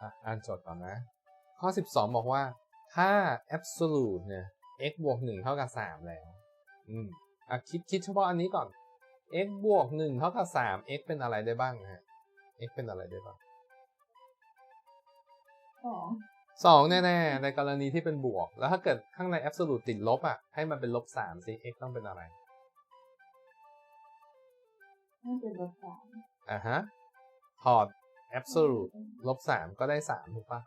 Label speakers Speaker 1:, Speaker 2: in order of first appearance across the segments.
Speaker 1: อะอ่านโจทย์ก่อนนะ ข้อ 12 บอกว่า ถ้า absolute เนี่ย x บวก 1 เท่ากับ 3 แล้ว อืมอะคิดคิดเฉพาะอันนี้ก่อน x บวก 1 เท่ากับ 3 x เป็นอะไรได้บ้างฮะ x เป็นอะไรได้บ้าง
Speaker 2: สอง
Speaker 1: สองแน่ๆ ในกรณีที่เป็นบวก แล้วถ้าเกิดข้างใน absolute ติดลบอะ ให้มันเป็นลบสามสิ x ต้องเป็นอะไร
Speaker 2: น่าจะลบสาม
Speaker 1: อะฮะ ถอด absolute ลบสามก็ได้สามถูกปะ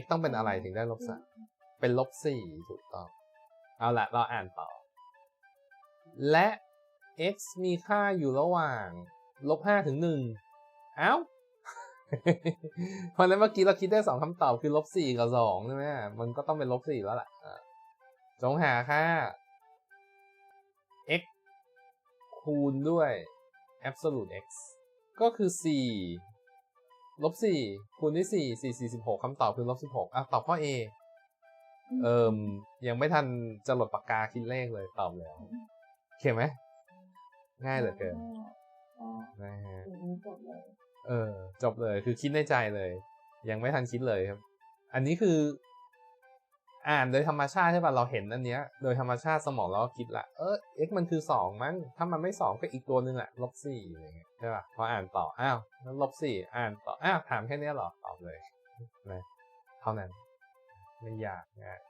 Speaker 1: x ต้องเป็นอะไรถึงได้ลบสามเป็นลบสี่ถูกต้อง เอาละเราอ่านต่อ และ x มีค่าอยู่ระหว่างลบห้าถึงหนึ่งเอ้าเพราะฉะนั้นเมื่อกี้เราคิดได้สองคำตอบคือลบสี่กับสองใช่ไหมมันก็ต้องเป็นลบสี่แล้วล่ะอะจงหาค่า x คูณด้วย absolute x ก็คือสี่ ลบสี่คูณด้วยสี่สี่สี่สิบหกคำตอบคือลบสิบหกอะตอบข้อ A เอิมยังไม่ทันจะหลดปากกาคิดเลขเลยตอบแล้วโอเคไหม ง่ายเหลือเกิน
Speaker 2: ก็
Speaker 1: นะฮะ
Speaker 2: อย่างนี้จบเลย
Speaker 1: เออ จบเลยคือคิดในใจเลย ยังไม่ทันคิดเลยครับ อันนี้คือ อ่านโดยธรรมชาติใช่ป่ะเราเห็นอันเนี้ยโดยธรรมชาติสมองเราก็คิดละเออ x มันคือสองมั้งถ้ามันไม่สองก็อีกตัวหนึ่งอะลบสี่อะไรเงี้ยใช่ป่ะพออ่านต่ออ้าวลบสี่อ่านต่ออ้าวถามแค่นี้หรอตอบเลยนะเท่านั้นไม่ยากง่าย